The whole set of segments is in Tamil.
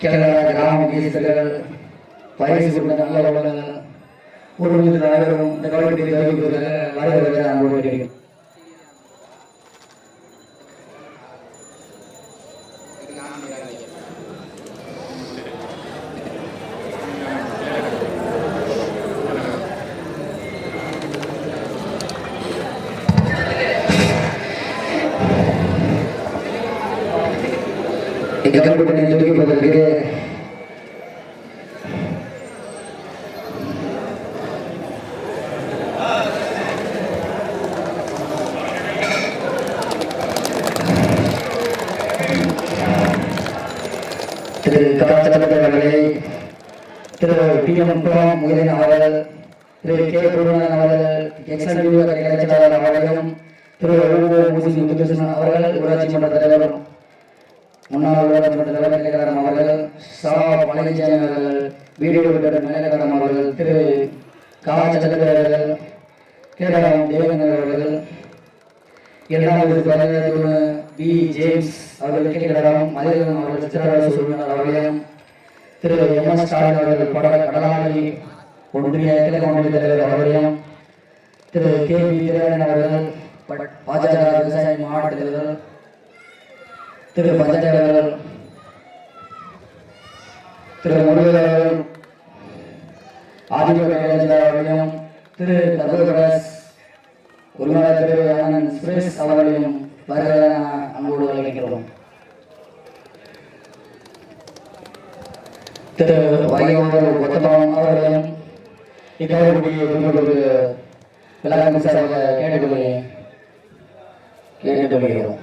கிராம கீசர்கள் பரிசு நல்ல ஒரு தலைவரும் இந்த கபடி வரவேற்கிறேன் கபடி போட்டியை திரு கலாச்சாரத்தை திரு பி எம் முகிலின் அவர்கள் திரு கே குருநாதன் அவர்கள் எக்ஸல் கலைச்சலாளர் அவர்களும் திரு ரகு முத்துகிருஷ்ணன் அவர்கள் ஊராட்சி மன்ற தலைவரும் முன்னாள் ஊராட்சி மன்ற அவர்கள் சா பழனிசாமி அவர்கள் வீடியோ விட்டர் நிலைக்காரன் அவர்கள் திரு. கலாச்சாரத்தை அவர்கள் கேரளம் தேவேந்திரன் அவர்கள் இரண்டாவது தலைவர் பி. ஜேம்ஸ் அவர்கள் கேட்கிறாராம் மதியம் அவர்கள் சித்திரராஜ சுருவினர் அவர்களையும் திரு. எம். எஸ். ஸ்டாலின் அவர்கள் பட கடலாடி ஒன்றிய கிழக்கு மாநில தலைவர் அவர்களையும் திரு. கே. வி வீரன் அவர்கள் பாஜக விவசாய மாவட்ட தலைவர் திரு பஞ்சாயத்து அவர்கள் திரு முருகன் அவர்கள் அதிமுக அவர்களையும் திரு கருபரஸ் உரிமையாளர் திரு அண்ணன் சுரேஷ் அவர்களையும் வருகிற அன்போடு வரவேற்கிறோம். திரு வைகவர் கொத்தபம் அவர்களையும் இக்கோவிலுடைய உங்களுக்கு விளக்கம் சார்பாக கேட்டுக்கொள்ள கேட்டுக்கொள்கிறோம்.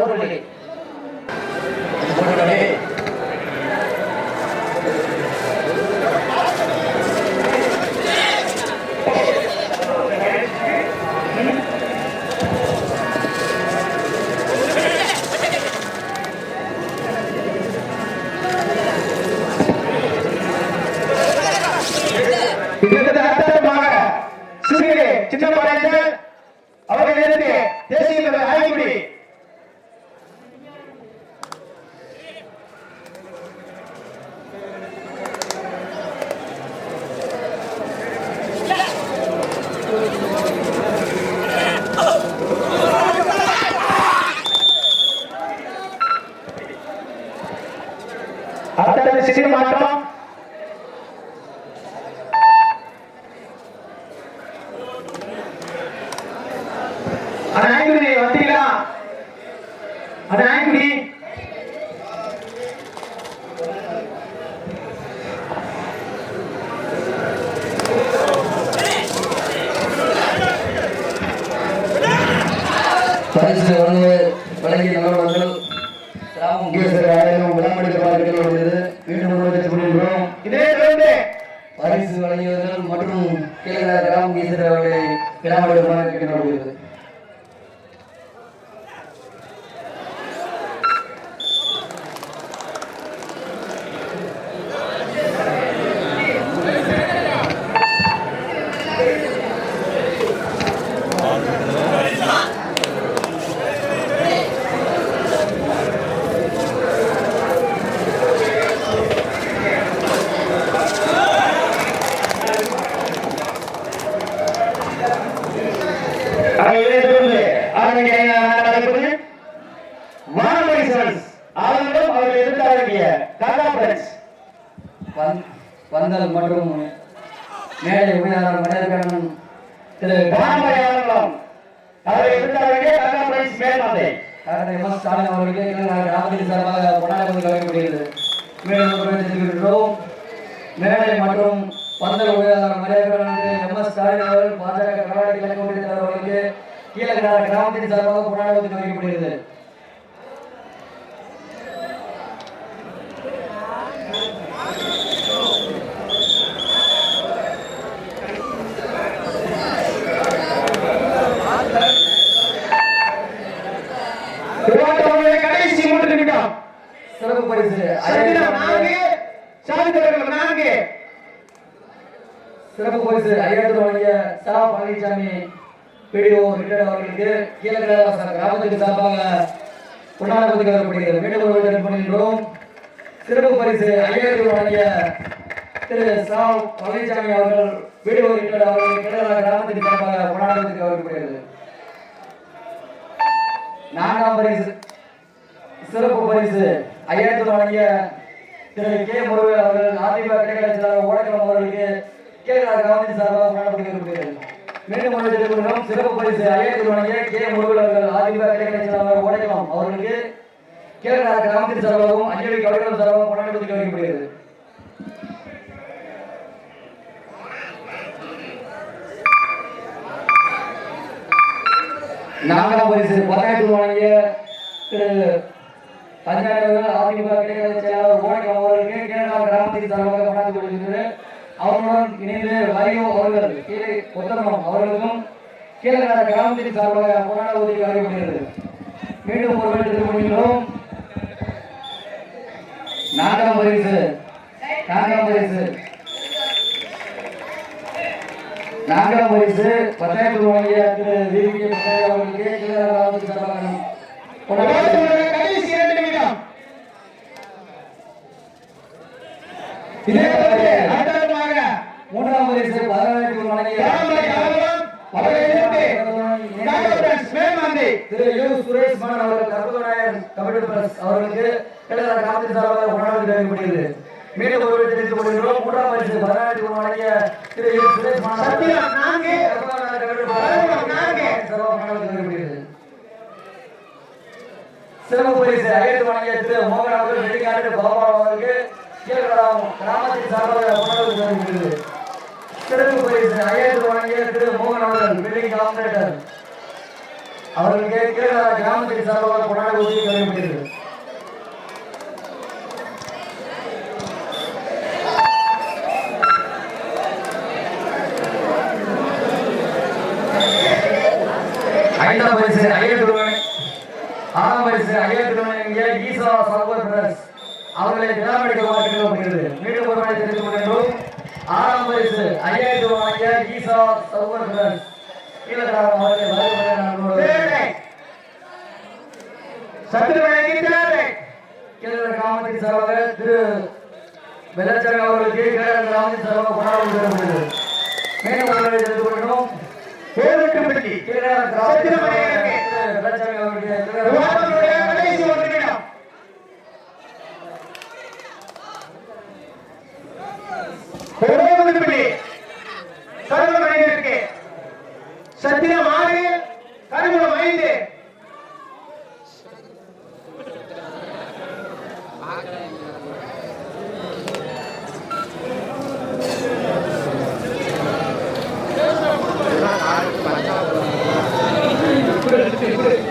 அவர்களே. ஒரு புள்ளி இதற்கு அர்த்தமாக தேசிய தலைவர் உருவத்தை கொள்கிறோம் இதே. தொடர்ந்து பரிசு வழங்கியவர்கள் மற்றும் கீழே கிராம முக்கியஸ்தர் அவர்களை விளாமடிக்க ஆரம்பிக்க நடப்பது மாணவரி சரன்ஸ் அவர்களும் அவர்கள் வந்- வந்தல் மற்றும் மேடை உபயோகம் திரு ஸ்டாலின் அவர்களுக்கு எங்கள் சார்பாக கொண்டாடப்பட்டு கவனிக்கப்படுகிறது மேலும் மேடை மற்றும் பந்தல் உதவியாளர் மரியாதை எம் எஸ் ஸ்டாலின் அவர்கள் பாஜக கர்நாடக கிழக்கு ஒன்றிய தலைவர் அவர்களுக்கு கீழக்கிடாத கிராமத்தின் சார்பாக கொண்டாடுவதற்கு வைக்கப்படுகிறது கடைசி மூன்று நிமிடம். சிறப்பு பரிசு. நான்கு சாதித்தவர்கள் நான்கு. சிறப்பு பரிசு. ஐயாயிரத்து வழங்கிய சா. பழனிசாமி பிடிஓ ரிட்டையர்ட் அவர்களுக்கு கீழக்கிடாத கிராமத்திற்கு சார்பாக கொண்டாடுவதற்கு வரப்படுகிறது மீண்டும் ஒரு விட பண்ணுகின்றோம் சிறப்பு பரிசு ஐயாயிரத்து வழங்கிய திரு சா பழனிசாமி அவர்கள் பிடிஓ ரிட்டையர்ட் அவர்கள் கீழக்கிடாத கிராமத்துக்கு சார்பாக கொண்டாடுவதற்கு வரப்படுகிறது நான்காம் பரிசு சிறப்பு பரிசு ஐயாயிரத்து வழங்கிய திரு கே முருகன் அவர்கள் அதிமுக கிடைக்கல செயலாளர் ஓடக்கிழமை அவர்களுக்கு கேரளா கிராமத்தின் சார்பாக கொண்டாடப்படுகிறது மீண்டும் ஒரு தெரிவிக்கிறோம் சிறப்பு பரிசு ஐயாயிரத்து வழங்கிய கே. முருகன் அவர்கள் அதிமுக கிடைக்கல அவர்களுக்கு கேரளா கிராமத்தின் சார்பாகவும் அஞ்சலி கவலைகளும் சார்பாகவும் கொண்டாடப்படுகிறது வைக்கப்படுகிறது. நான்காம் பரிசு பத்தாயிரத்து வழங்கிய திரு தஞ்சாவூர் அதிமுக கிடைக்கிற செயலாளர் ஓடக்கம் அவர்களுக்கு கேரளா கிராமத்தின் சார்பாக கொண்டாந்து கொள்கிறது அவர்களுடன் இணைந்து வரியோ அவர்கள் கீழே கொத்தமரம் அவர்களுக்கும் கீழே கிராமத்தின் சார்பாக போராட உதவி அறிவிக்கிறது மீண்டும் ஒரு வேலை முடிகிறோம் நான்காம் பரிசு. நான்காம் பரிசு. நான்காம் பரிசு. பத்தாயிரத்து வழங்கிய திரு விபி அவர்களுக்கு கீழே கிராமத்தின் சார்பாக கொண்டாட திருவாரூருடைய கடைசி இரண்டு நிமிடம் இதே போன்று அடுத்தடுத்தமாக மூன்றாம் பரிசு பதினாயிரத்தி வழங்கிய ராமரை கலவரம் அவரை எதிர்த்து காங்கிரஸ் மேல்மந்தி திரு யு சுரேஷ் மான் அவர்கள் அவர்களுக்கு சார்பாக மீண்டும் ஒரு கொள்கிறோம். மூன்றாம் பரிசு பதினாயிரத்தி வழங்கிய திரு யு வைக்கப்படுகிறது சிறப்பு பரிசு ஐயத்து வழங்கிய திரு மோகன் அவர்கள் வெள்ளிக்காட்டு பாபா அவர்களுக்கு கிராமத்தின் சார்பாக சிறப்பு பரிசு வழங்கிய திரு மோகன் அவர்கள் வெள்ளி காம்பரேட்டர் அவர்களுக்கு கீழே கிராமத்தின் சார்பாக கொண்டாட உதவி வழங்கப்படுகிறது ஐந்தாம் பரிசு ஐயாயிரத்தி ஆறாம் பரிசு ஈசா பிரதர்ஸ் அவர்களை விழாமடிக்க மாற்றிருக்கப்படுகிறது மீண்டும் ஒரு முறை தெரிந்து கொள்கின்றோம். ஆறாம் பரிசு ஐயாயிரத்தி ரூபாய் ஈசா சகோதர பிரதர்ஸ். அவர்களை வரவேற்க நான் சத்துருவனைக்கு தேவை கேரள கிராமத்தின் சார்பாக திரு வெள்ளச்சாமி அவர்களுக்கு கேரள கிராமத்தின் சார்பாக கொண்டாடப்படுகிறது மேலும் ஒரு வேலை தெரிந்து கொள்கிறோம் கேரள கடைசி ஒரு நிமிடம். விவாதத்தில்